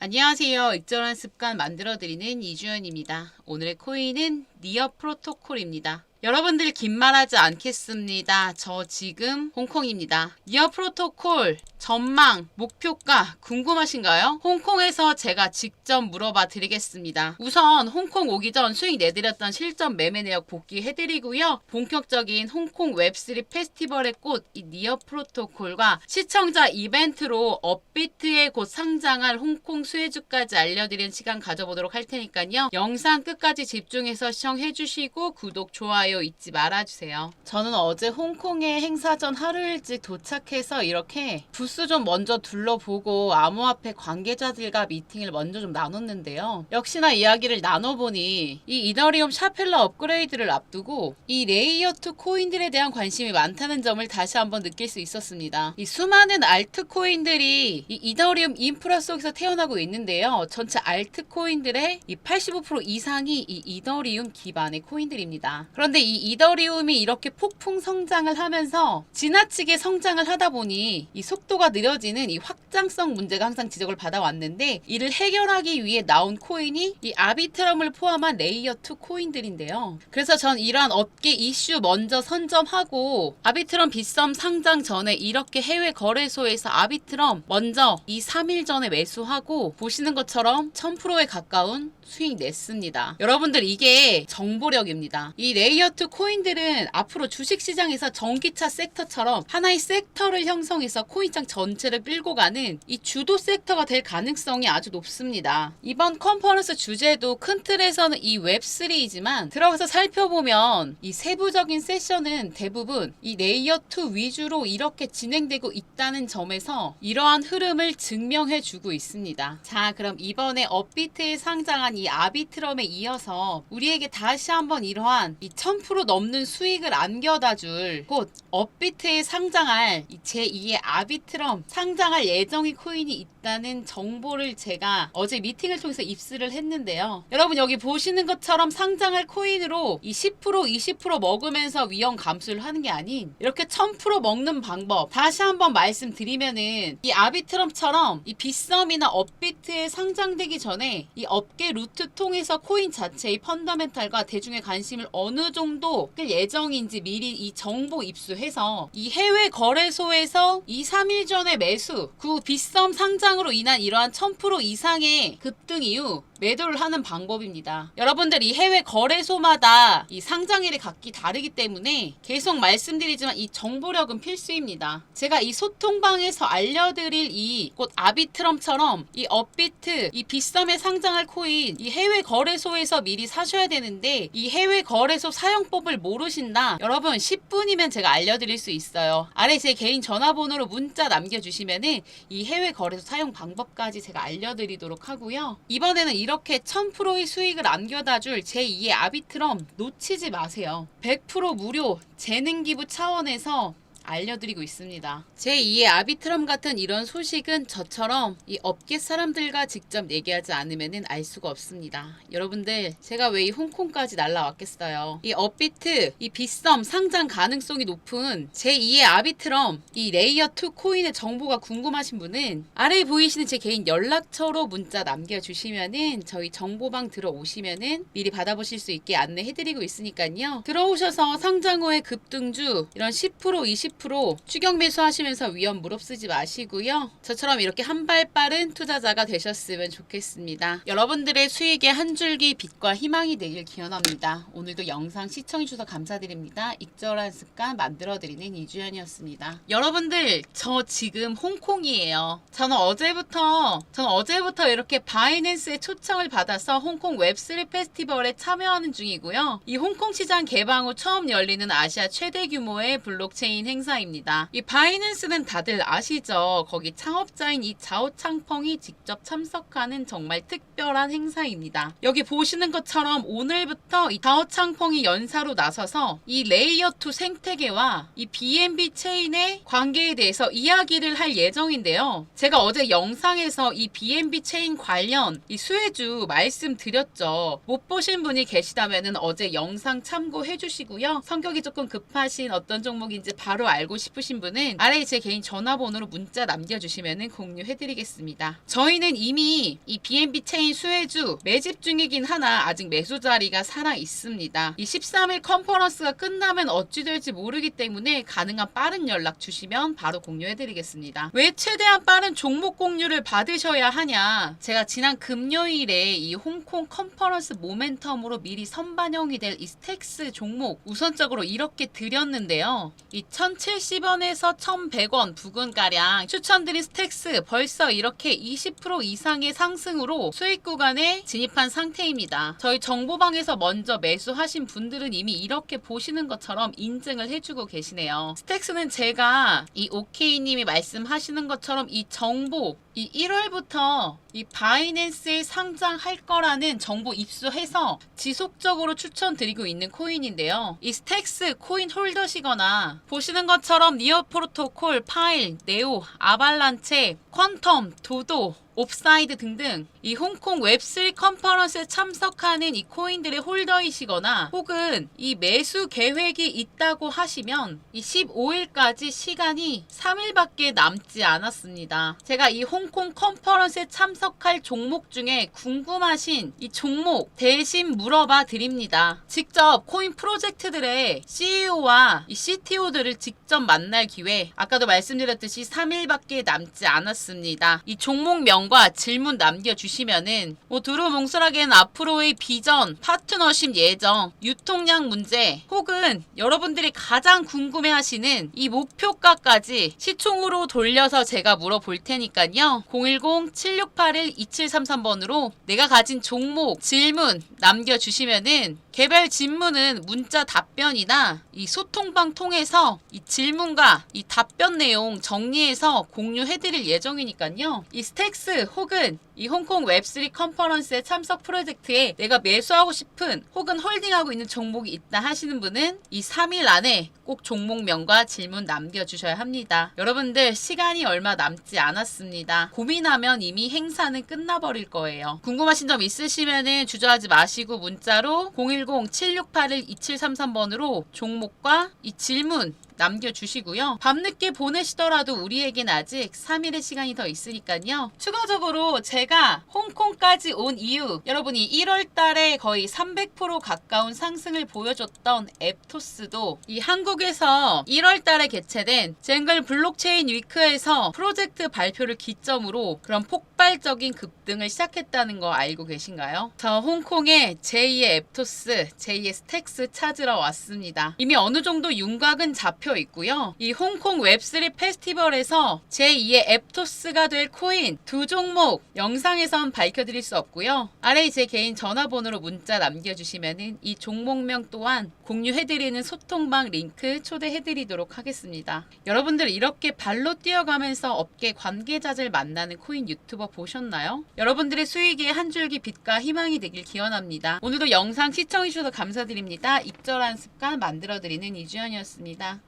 안녕하세요. 익절한 습관 만들어드리는 이주연입니다. 오늘의 코인은 니어 프로토콜입니다. 여러분들 긴 말하지 않겠습니다. 저 지금 홍콩입니다. 니어 프로토콜 전망, 목표가 궁금하신가요? 홍콩에서 제가 직접 물어봐 드리겠습니다. 우선 홍콩 오기 전 수익 내드렸던 실전 매매 내역 복귀해드리고요. 본격적인 홍콩 웹3 페스티벌의 꽃 이 니어 프로토콜과 시청자 이벤트로 업비트에 곧 상장할 홍콩 수혜주까지 알려드리는 시간 가져보도록 할 테니까요. 영상 끝까지 집중해서 시청해주시고 구독, 좋아요 잊지 말아주세요. 저는 어제 홍콩에 행사 전 하루 일찍 도착해서 이렇게 부스 좀 먼저 둘러보고 암호화폐 관계자들과 미팅을 먼저 좀 나눴는데요. 역시나 이야기를 나눠보니 이 이더리움 샤펠러 업그레이드를 앞두고 이 레이어 2 코인들에 대한 관심이 많다는 점을 다시 한번 느낄 수 있었습니다. 이 수많은 알트코인들이 이 이더리움 인프라 속에서 태어나고 있는데요. 전체 알트코인들의 이 85% 이상이 이 이더리움 기반의 코인들입니다. 그런데 이 이더리움이 이렇게 폭풍 성장을 하면서 지나치게 성장을 하다 보니 이 속도가 느려지는 이 확장성 문제가 항상 지적을 받아왔는데 이를 해결하기 위해 나온 코인이 이 아비트럼을 포함한 레이어 2 코인들인데요. 그래서 전 이러한 업계 이슈 먼저 선점하고 아비트럼 빗썸 상장 전에 이렇게 해외 거래소에서 아비트럼 먼저 이 3일 전에 매수하고 보시는 것처럼 1000%에 가까운 수익 냈습니다. 여러분들 이게 정보력입니다. 이 레이어 2 코인들은 앞으로 주식 시장에서 전기차 섹터처럼 하나의 섹터를 형성해서 코인장 전체를 끌고 가는 이 주도 섹터가 될 가능성이 아주 높습니다. 이번 컨퍼런스 주제도 큰 틀에서는 이 웹3이지만 들어가서 살펴보면 이 세부적인 세션은 대부분 이 레이어 2 위주로 이렇게 진행되고 있다는 점에서 이러한 흐름을 증명해 주고 있습니다. 자, 그럼 이번에 업비트에 상장한 이 아비트럼에 이어서 우리에게 다시 한번 이러한 이 1000% 넘는 수익을 안겨다 줄 곧 업비트에 상장할 이 제2의 아비트럼 상장할 예정의 코인이 있다는 정보를 제가 어제 미팅을 통해서 입수를 했는데요. 여러분 여기 보시는 것처럼 상장할 코인으로 이 10% 20% 먹으면서 위험 감수를 하는 게 아닌 이렇게 1000% 먹는 방법 다시 한번 말씀드리면은 이 아비트럼처럼 이 빗썸이나 업비트에 상장되기 전에 이 업계 루트 통해서 코인 자체의 펀더멘탈과 대중의 관심을 어느 정도 끌 예정인지 미리 이 정보 입수해서 이 해외 거래소에서 2, 3일 전에 매수 그 빗썸 상장으로 인한 이러한 1000% 이상의 급등 이후 매도를 하는 방법입니다. 여러분들 이 해외 거래소마다 이 상장일이 각기 다르기 때문에 계속 말씀드리지만 이 정보력은 필수입니다. 제가 이 소통방에서 알려드릴 이곧 아비트럼처럼 이 업비트 이 빗썸에 상장할 코인 이 해외 거래소에서 미리 사셔야 되는데 이 해외 거래소 사용법을 모르신다. 여러분 10분이면 제가 알려드릴 수 있어요. 아래 제 개인 전화번호로 문자 남겨주시면은 이 해외 거래소 사용 방법까지 제가 알려드리도록 하고요. 이번에는 이 렇게 1000%의 수익을 안겨다 줄 제2의 아비트럼 놓치지 마세요. 100% 무료 재능 기부 차원에서 알려드리고 있습니다. 제2의 아비트럼 같은 이런 소식은 저처럼 이 업계 사람들과 직접 얘기하지 않으면 알 수가 없습니다. 여러분들 제가 왜 이 홍콩까지 날라왔겠어요. 이 업비트, 이 빗썸 상장 가능성이 높은 제2의 아비트럼 이 레이어2 코인의 정보가 궁금하신 분은 아래에 보이시는 제 개인 연락처로 문자 남겨주시면은 저희 정보방 들어오시면은 미리 받아보실 수 있게 안내해드리고 있으니까요. 들어오셔서 상장 후에 급등주 이런 10% 20% 추격 매수하시면서 위험 무릅쓰지 마시고요. 저처럼 이렇게 한 발 빠른 투자자가 되셨으면 좋겠습니다. 여러분들의 수익에 한 줄기 빛과 희망이 되길 기원합니다. 오늘도 영상 시청해주셔서 감사드립니다. 익절한 습관 만들어드리는 이주연이었습니다. 여러분들 저 지금 홍콩이에요. 저는 어제부터 저는 어제부터 이렇게 바이낸스의 초청을 받아서 홍콩 웹3 페스티벌에 참여하는 중이고요. 이 홍콩 시장 개방 후 처음 열리는 아시아 최대 규모의 블록체인 행사 입니다. 이 바이낸스는 다들 아시죠? 거기 창업자인 이 자오 창펑이 직접 참석하는 정말 특별한 행사입니다. 여기 보시는 것처럼 오늘부터 이 자오 창펑이 연사로 나서서 이 레이어 2 생태계와 이 BNB 체인의 관계에 대해서 이야기를 할 예정인데요. 제가 어제 영상에서 이 BNB 체인 관련 이 수혜주 말씀드렸죠. 못 보신 분이 계시다면 어제 영상 참고해 주시고요. 성격이 조금 급하신 어떤 종목인지 바로 알 알고 싶으신 분은 아래에 제 개인 전화번호로 문자 남겨주시면 공유해드리겠습니다. 저희는 이미 이 B&B 체인 수혜주 매집 중이긴 하나 아직 매수 자리가 살아 있습니다. 이 13일 컨퍼런스가 끝나면 어찌 될지 모르기 때문에 가능한 빠른 연락 주시면 바로 공유해드리겠습니다. 왜 최대한 빠른 종목 공유를 받으셔야 하냐? 제가 지난 금요일에 이 홍콩 컨퍼런스 모멘텀으로 미리 선반영이 될 이 스택스 종목 우선적으로 이렇게 드렸는데요. 이 1,070원에서 1,100원 부근가량 추천드린 스택스 벌써 이렇게 20% 이상의 상승으로 수익 구간에 진입한 상태입니다. 저희 정보방에서 먼저 매수하신 분들은 이미 이렇게 보시는 것처럼 인증을 해주고 계시네요. 스택스는 제가 이 오케이님이 말씀하시는 것처럼 이 정보 이 1월부터 이 바이낸스에 상장할 거라는 정보 입수해서 지속적으로 추천드리고 있는 코인인데요. 이 스택스 코인 홀더시거나 보시는 것처럼 니어 프로토콜, 파일, 네오, 아발란체, 퀀텀, 도도, 옵사이드 등등 이 홍콩 웹3 컨퍼런스에 참석하는 이 코인들의 홀더이시거나 혹은 이 매수 계획이 있다고 하시면 이 15일까지 시간이 3일밖에 남지 않았습니다. 제가 이 홍콩 컨퍼런스에 참석할 종목 중에 궁금하신 이 종목 대신 물어봐 드립니다. 직접 코인 프로젝트들의 CEO와 이 CTO들을 직접 만날 기회 아까도 말씀드렸듯이 3일밖에 남지 않았습니다. 이 종목명 과 질문 남겨주시면은 뭐 두루뭉술하게는 앞으로의 비전, 파트너십 예정, 유통량 문제 혹은 여러분들이 가장 궁금해하시는 이 목표가까지 시총으로 돌려서 제가 물어볼 테니까요. 010-7681-2733번으로 내가 가진 종목 질문 남겨주시면은 개별 질문은 문자 답변이나 이 소통방 통해서 이 질문과 이 답변 내용 정리해서 공유해드릴 예정이니까요. 이 스택스 혹은 이 홍콩 웹3 컨퍼런스의 참석 프로젝트에 내가 매수하고 싶은 혹은 홀딩하고 있는 종목이 있다 하시는 분은 이 3일 안에 꼭 종목명과 질문 남겨주셔야 합니다. 여러분들 시간이 얼마 남지 않았습니다. 고민하면 이미 행사는 끝나버릴 거예요. 궁금하신 점 있으시면은 주저하지 마시고 문자로 010-7681-2733번으로 종목과 이 질문 남겨주시고요. 밤늦게 보내시더라도 우리에겐 아직 3일의 시간이 더 있으니까요. 추가적으로 제가 홍콩까지 온 이유 여러분이 1월 달에 거의 300% 가까운 상승을 보여줬던 앱토스도 이 한국에서 1월 달에 개최된 쟁글 블록체인 위크에서 프로젝트 발표를 기점으로 그런 폭발적인 급등을 시작했다는 거 알고 계신가요? 저 홍콩에 제2의 앱토스, 제2의 스택스 찾으러 왔습니다. 이미 어느 정도 윤곽은 잡혀 있고요. 이 홍콩 웹3 페스티벌에서 제2의 앱토스가 될 코인 두 종목 영상에선 밝혀드릴 수 없고요. 아래 제 개인 전화번호로 문자 남겨주시면은 이 종목명 또한 공유해드리는 소통방 링크 초대해드리도록 하겠습니다. 여러분들 이렇게 발로 뛰어가면서 업계 관계자들 만나는 코인 유튜버 보셨나요? 여러분들의 수익에 한 줄기 빛과 희망이 되길 기원합니다. 오늘도 영상 시청해주셔서 감사드립니다. 익절한 습관 만들어드리는 이주연이었습니다.